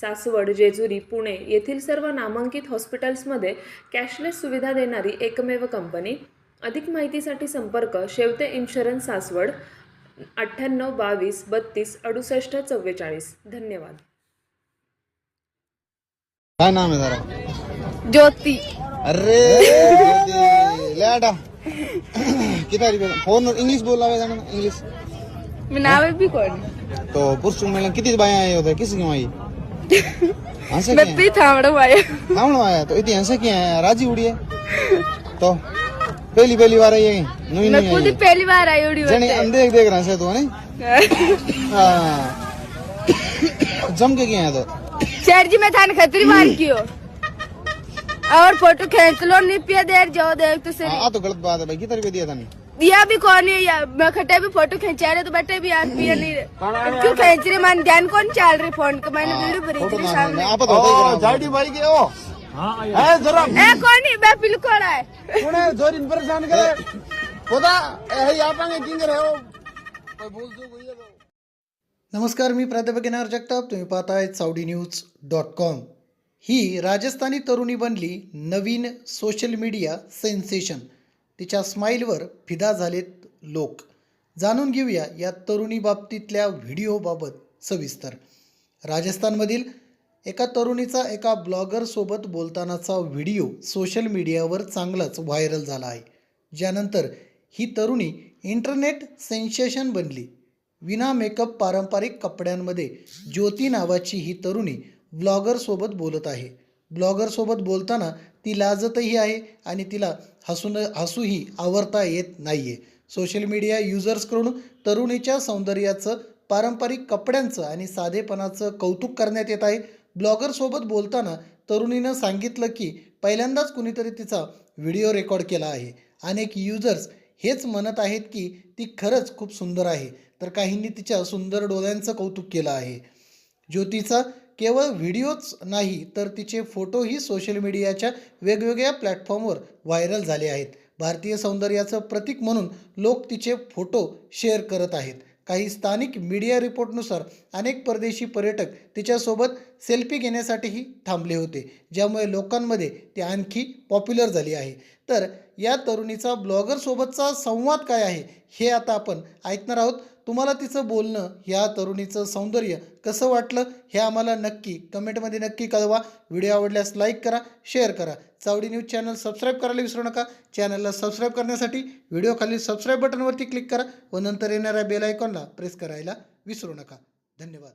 सासवड जेजुरी पुणे येथील सर्व नामांकित हॉस्पिटल्समध्ये कॅशलेस सुविधा देणारी एकमेव कंपनी. अधिक माहितीसाठी संपर्क शेवते इन्शुरन्स सासवड अठ्ठ्याण्णव बावीस बत्तीस अडुसष्ट चव्वेचाळीस. धन्यवाद. काय नाम आहे जरा? ज्योति. अरे रुपये फोन इंग्लिश बोल रहा जाना इंग्लिश मिनावे भी कौन तो पुरुष किती बाया आए होते किसी की आई? हंसा मैं क्या पी थामड़ा माया हम आया तो इतनी हंसा क्या है राजी उड़ी है तो पहली पहली बार आई है नई मैं नहीं खुद आई ही है। पहली बार आई उड़ी जने देख देख रहा है तू नहीं हाँ जम के गया है तो सर जी मैं थाने खतरी मार की हो और फोटो खींच लो नहीं पिया देर जाओ देख तो सर हाँ तो गलत बात है भाई कितना रुपये दिया था नहीं? दिया भी कौन है? या मैं खटे भी फोटो खींचा रहे तो बैठे भी यार पिया नहीं। रहे क्यों खींच रहे मान ध्यान कौन चल रही फोन का? मैंने वीडियो थी मारने सामने। आप ही जाडी भाई के ओ। है जरा। ए कौन है? मैं बिल्कुल है। पुणे जोर इन परेशान करे। खुदा ए आपण किंग रे ओ कोई बोल जो कोई है नमस्कार मी प्राध्यापक येणार जगताप तुम्ही पाहताय सावडी न्यूज डॉट कॉम. ही राजस्थानी तरुणी बनली नवीन सोशल मीडिया सेन्सेशन तिच्या स्माईलवर फिदा झालेत लोक. जाणून घेऊया या तरुणी बाबतीतल्या व्हिडिओबाबत सविस्तर. राजस्थानमधील एका तरुणीचा एका ब्लॉगरसोबत बोलतानाचा व्हिडिओ सोशल मीडियावर चांगलाच व्हायरल झाला आहे. ज्यानंतर ही तरुणी इंटरनेट सेन्सेशन बनली. विना मेकअप पारंपरिक कपड्यांमध्ये ज्योती नावाची ही तरुणी ब्लॉगरसोबत बोलत आहे. ब्लॉगरसोबत बोलताना ती लाजतही आहे आणि तिला हसून हसूही आवरता येत नाही आहे सोशल मीडिया युजर्सकडून तरुणीच्या सौंदर्याचं पारंपरिक कपड्यांचं आणि साधेपणाचं कौतुक करण्यात येत आहे. ब्लॉगरसोबत बोलताना तरुणीनं सांगितलं की पहिल्यांदाच कुणीतरी तिचा व्हिडिओ रेकॉर्ड केला आहे. अनेक युजर्स हेच म्हणत आहेत की ती खरंच खूप सुंदर आहे. तर काहींनी तिच्या सुंदर डोळ्यांचं कौतुक केलं आहे. ज्योतीचा केवळ व्हिडिओच नाही तर तिचे फोटोही सोशल मीडियाच्या वेगवेगळ्या प्लॅटफॉर्मवर व्हायरल झाले आहेत. भारतीय सौंदर्याचं प्रतीक म्हणून लोक तिचे फोटो शेअर करत आहेत. काही स्थानिक मीडिया रिपोर्टनुसार अनेक परदेशी पर्यटक तिच्यासोबत सेल्फी घेण्यासाठीही थांबले होते ज्यामुळे लोकांमध्ये ती आणखी पॉप्युलर झाली आहे. तर या तरुणीचा ब्लॉगरसोबतचा संवाद काय आहे हे आता आपण ऐकणार आहोत. तुम्हाला तिचं बोलणं ह्या तरुणीचं सौंदर्य कसं वाटलं हे आम्हाला नक्की कमेंटमध्ये नक्की कळवा. व्हिडिओ आवडल्यास लाईक करा शेअर करा. चावडी न्यूज चॅनल सबस्क्राईब करायला विसरू नका. चॅनलला सबस्क्राईब करण्यासाठी व्हिडिओ खाली सबस्क्राईब बटनवरती क्लिक करा व नंतर येणाऱ्या बेल आयकॉनला प्रेस करायला विसरू नका. धन्यवाद.